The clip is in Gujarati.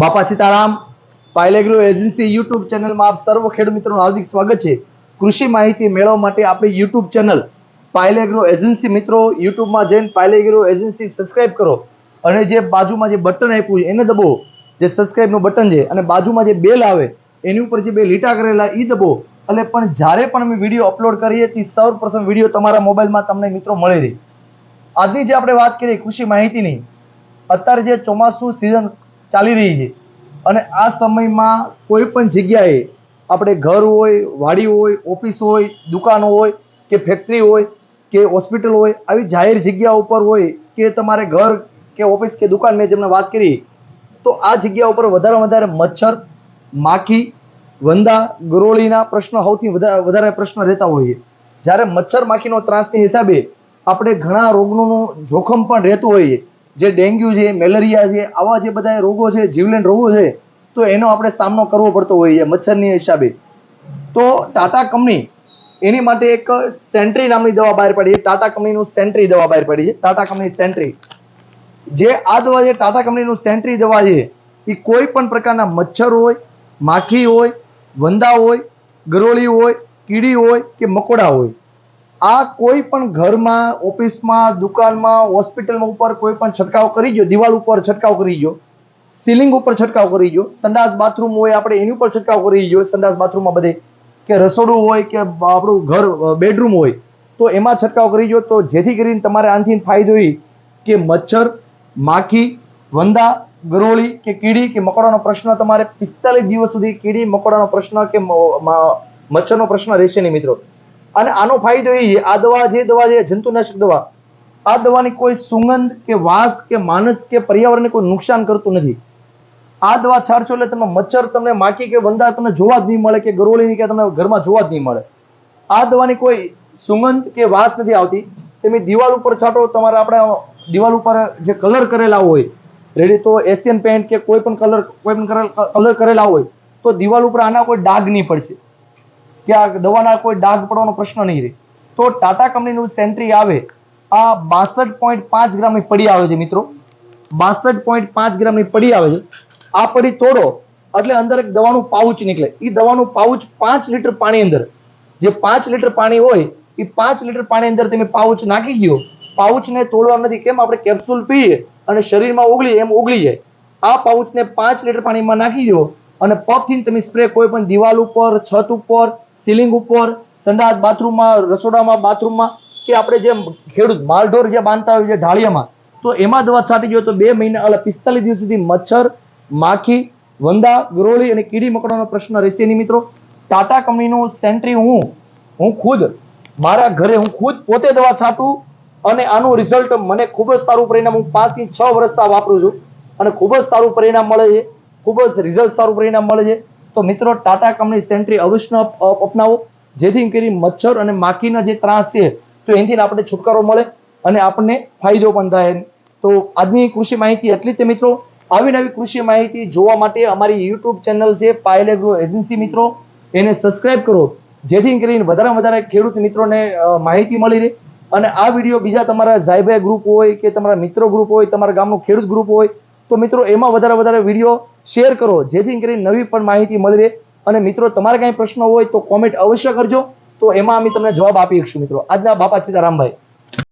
બાપા સીતારામ, પાયલેગ્રો એજન્સી યુટ્યુબ ચેનલમાં આપ સર્વ ખેડૂત મિત્રોનું હાર્દિક સ્વાગત છે. કૃષિ માહિતી મેળવવા માટે આપણી યુટ્યુબ ચેનલ પાયલેગ્રો એજન્સી મિત્રો, યુટ્યુબમાં જઈને પાયલેગ્રો એજન્સી સબસ્ક્રાઇબ કરો. અને જે બાજુમાં જે બટન આપ્યું છે, એને દબો જે સબસ્ક્રાઇબનું બટન છે, અને બાજુમાં જે બેલ આવે, એની ઉપર જે બે લીટા કરેલા એ દબો એટલે પણ જ્યારે પણ અમે વીડિયો અપલોડ કરીએ, તે સૌપ્રથમ વીડિયો તમારા મોબાઈલમાં તમને મિત્રો મળી રહે. આજની જે આપણે વાત કરીએ કૃષિ માહિતીની, અત્યારે જે ચોમાસું સિઝન ચાલી રહી છે. અને આ સમયમાં કોઈ પણ જગ્યાએ આપણે ઘર હોય, વાડી હોય, ઓફિસ હોય, દુકાનો હોય, કે ફેક્ટરી હોય, કે હોસ્પિટલ હોય, આવી જાહેર જગ્યા ઉપર હોય, કે તમારે ઘર કે ઓફિસ કે દુકાન મેં જેમને વાત કરી, તો આ જગ્યા ઉપર વધારે વધારે મચ્છર, માખી, વંદા, ગરોળીના પ્રશ્ન સૌથી વધારે પ્રશ્ન રહેતા હોઈએ જ્યારે મચ્છર માખીનો ત્રાસની હિસાબે આપણે ઘણા રોગનું જોખમ પણ રહેતું હોઈએ જે ડેન્ગ્યુ છે, મેલેરિયા છે, આવા જે બધા રોગો છે, જીવલેણ રોગો છે, તો એનો આપણે સામનો કરવો પડતો હોઈએ મચ્છરની હિસાબે. તો ટાટા કંપની એની માટે એક સેન્ટ્રી નામની દવા બહાર પડી છે. ટાટા કંપનીનું સેન્ટ્રી દવા બહાર પડી છે. ટાટા કંપની સેન્ટ્રી. જે આ દવા છે, ટાટા કંપનીનું સેન્ટ્રી દવા છે, એ કોઈ પણ પ્રકારના મચ્છર હોય, માખી હોય, વંદા હોય, ગરોળી હોય, કીડી હોય કે મકોડા હોય આ કોઈ પણ ઘરમાં, ઓફિસમાં, દુકાનમાં, હોસ્પિટલમાં ઉપર કોઈ પણ છંટકાવ કરી ગયો, દિવાલ ઉપર છંટકાવ કરી દો સીલિંગ ઉપર છંટકાવ કરી જો સંડાસ બાથરૂમ હોય, આપણે એની ઉપર છંટકાવ કરી ગયો, સંડાસ બાથરૂમમાં બધે, કે રસોડું હોય, કે આપણું ઘર બેડરૂમ હોય, તો એમાં છંટકાવ કરી જો તો જેથી કરીને તમારે આનાથી ફાયદો એ કે મચ્છર, માખી, વંદા, ગરોળી કે કીડી કે મકોડાનો પ્રશ્ન તમારે પિસ્તાલીસ દિવસ સુધી કીડી, મકોડાનો પ્રશ્ન કે મચ્છરનો પ્રશ્ન રહેશે નહીં મિત્રો. અને આનો ફાયદો એ આ દવા જે દવા છે, જંતુનાશક દવા, આ દવાની કોઈ સુગંધ કે વાસ કે માણસ કે પર્યાવરણને કોઈ નુકસાન કરતું નથી. આ દવા છાડશો એટલે તમે મચ્છર તમને માખી કે વંદા તમને જોવા જ નહીં મળે કે ગરોળીની કે તમને ઘરમાં જોવા જ નહીં મળે. આ દવાની કોઈ સુગંધ કે વાસ નથી આવતી. તમે દિવાલ ઉપર છાંટો, તમારે આપણે દિવાલ ઉપર જે કલર કરેલા હોય રેડી તો એશિયન પેન્ટ કે કોઈ પણ કલર, કોઈ પણ કલર કરેલા હોય, તો દિવાલ ઉપર આના કોઈ ડાઘ નહીં પડશે. કે આ દવાના કોઈ ડાઘ પડવાનો પ્રશ્ન નહીં રહે. તો ટાટા કંપનીનું સેન્ટ્રી આવે, આ બાસઠ પોઈન્ટ પાંચ ગ્રામની પડી આવે છે મિત્રો. બાસઠ પોઈન્ટ પાંચ ગ્રામની પડી આવે છે. આ પડી તોડો, એટલે અંદર એક દવાનું પાઉચ નીકળે. એ દવાનું પાઉચ પાંચ લીટર પાણી અંદર. જે પાંચ લીટર પાણી હોય એ પાંચ લીટર પાણી અંદર તમે પાઉચ નાખી ગયો પાઉચને તોડવા નથી. કેમ? આપણે કેપ્સ્યુલ પીએ અને શરીરમાં ઓગળી, એમ ઓગળી જાય. આ પાઉચને પાંચ લીટર પાણીમાં નાખી દો અને પગથી તમે સ્પ્રે કોઈ પણ દિવાલ ઉપર, છત ઉપર સીલિંગ ઉપર, સંડાસ બાથરૂમમાં, રસોડામાં, બાથરૂમમાં કે આપણે જે ખેડૂત માલઢોર જે બાંધતા હોય છે ઢાળિયામાં, તો એમાં દવા છાંટી જોઈએ તો બે મહિના એટલે પિસ્તાલીસ દિવસ સુધી મચ્છર, માખી, વંદા ગરોળી અને કીડી મકોડાનો પ્રશ્ન રહેશે નહીં મિત્રો. ટાટા કંપનીનું સેન્ટ્રી હું હું ખુદ, મારા ઘરે હું ખુદ પોતે દવા છાંટું અને આનું રિઝલ્ટ મને ખૂબ જ સારું પરિણામ, હું પાંચથી છ વર્ષ વાપરું છું અને ખૂબ જ સારું પરિણામ મળે છે, ખૂબ જ રિઝલ્ટ સારું પરિણામ મળે છે. તો મિત્રો, ટાટા કંપની સેન્ટ્રી અવશ્ય અપ- અપ- અપનાવો, જેથી કરી મચ્છર અને માખીના જે ત્રાસ છે, તો એનાથી આપણે છુટકારો મળે અને આપણને ફાયદો પણ થાય. તો આજની કૃષિ માહિતી એટલી છે મિત્રો. આવી નવી કૃષિ માહિતી જોવા માટે અમારી યુટ્યુબ ચેનલ છે પાયલેગ્રો એજન્સી મિત્રો. એને સબસ્ક્રાઇબ કરો, જેથી કરીને વધારે વધારે ખેડૂત મિત્રોને માહિતી મળી રહે. અને આ વીડિયો બીજા તમારા ઝાયભાઈ ગ્રુપ હોય કે તમારા મિત્રો ગ્રુપ હોય, તમારા ગામનું ખેડૂત ગ્રુપ હોય, તો મિત્રો, એમાં વધારે વધારે વીડિયો શેર કરો, જેથી કરીને નવી પણ માહિતી મળી રહે. અને મિત્રો, તમારે કાંઈ પ્રશ્ન હોય તો કોમેન્ટ અવશ્ય કરજો. તો એમાં અમે તમને જવાબ આપી શકશું મિત્રો. આજના બાપા સીતારામભાઈ.